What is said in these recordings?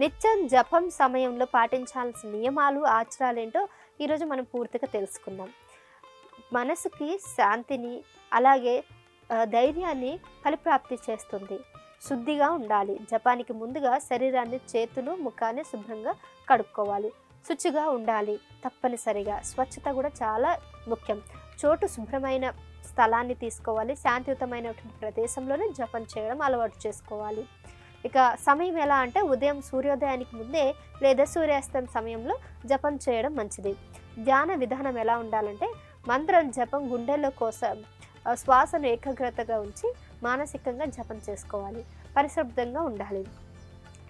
నిత్యం జపం సమయంలో పాటించాల్సిన నియమాలు ఆచారాలు ఏంటో ఈరోజు మనం పూర్తిగా తెలుసుకుందాం. మనసుకి శాంతిని అలాగే ధైర్యాన్ని ఫలిప్రాప్తి చేస్తుంది. శుద్ధిగా ఉండాలి. జపానికి ముందుగా శరీరాన్ని చేతులు ముఖాన్ని శుభ్రంగా కడుక్కోవాలి. శుచిగా ఉండాలి తప్పనిసరిగా. స్వచ్ఛత కూడా చాలా ముఖ్యం. చోటు శుభ్రమైన స్థలాన్ని తీసుకోవాలి. శాంతియుతమైనటువంటి ప్రదేశంలోనే జపం చేయడం అలవాటు చేసుకోవాలి. ఇక సమయం ఎలా అంటే ఉదయం సూర్యోదయానికి ముందే లేదా సూర్యాస్తం సమయంలో జపం చేయడం మంచిది. ధ్యాన విధానం ఎలా ఉండాలంటే మంత్రం జపం గుండెల్లో కోసం శ్వాసను ఏకాగ్రతగా ఉంచి మానసికంగా జపం చేసుకోవాలి. పరిశుభ్రంగా ఉండాలి.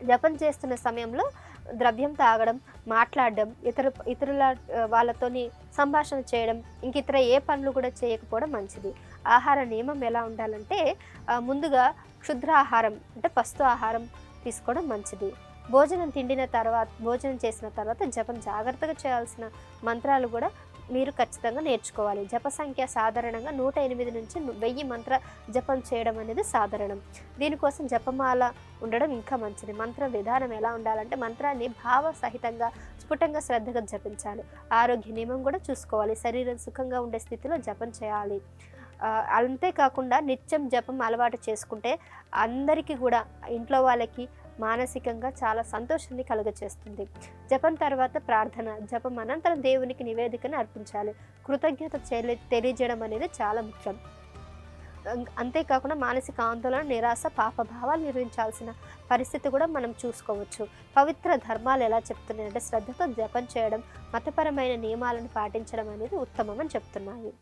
జపం చేస్తున్న సమయంలో ద్రవ్యం తాగడం మాట్లాడడం ఇతర ఇతరుల వాళ్ళతోని సంభాషణ చేయడం ఇంక ఇతర ఏ పనులు కూడా చేయకపోవడం మంచిది. ఆహార నియమం ఎలా ఉండాలంటే ముందుగా క్షుద్ర ఆహారం అంటే పస్తు ఆహారం తీసుకోవడం మంచిది. భోజనం తిండిన తర్వాత భోజనం చేసిన తర్వాత జపం జాగ్రత్తగా చేయాల్సిన మంత్రాలు కూడా మీరు ఖచ్చితంగా నేర్చుకోవాలి. జప సంఖ్య సాధారణంగా నూట ఎనిమిది నుంచి వెయ్యి మంత్ర జపం చేయడం అనేది సాధారణం. దీనికోసం జపమాల ఉండడం ఇంకా మంచిది. మంత్ర విధానం ఎలా ఉండాలంటే మంత్రాన్ని భావ సహితంగా స్ఫుటంగా శ్రద్ధగా జపించాలి. ఆరోగ్య నియమం కూడా చూసుకోవాలి. శరీరం సుఖంగా ఉండే స్థితిలో జపం చేయాలి. అంతేకాకుండా నిత్యం జపం అలవాటు చేసుకుంటే అందరికీ కూడా ఇంట్లో వాళ్ళకి మానసికంగా చాలా సంతోషాన్ని కలుగచేస్తుంది. జపం తర్వాత ప్రార్థన జపం అనంతరం దేవునికి నివేదికను అర్పించాలి. కృతజ్ఞత తెలియజేయడం అనేది చాలా ముఖ్యం. అంతేకాకుండా మానసిక ఆందోళన నిరాశ పాపభావాలు నిర్వహించాల్సిన పరిస్థితి కూడా మనం చూసుకోవచ్చు. పవిత్ర ధర్మాలు ఎలా చెప్తున్నాయంటే శ్రద్ధతో జపం చేయడం మతపరమైన నియమాలను పాటించడం అనేది ఉత్తమం అని చెప్తున్నాయి.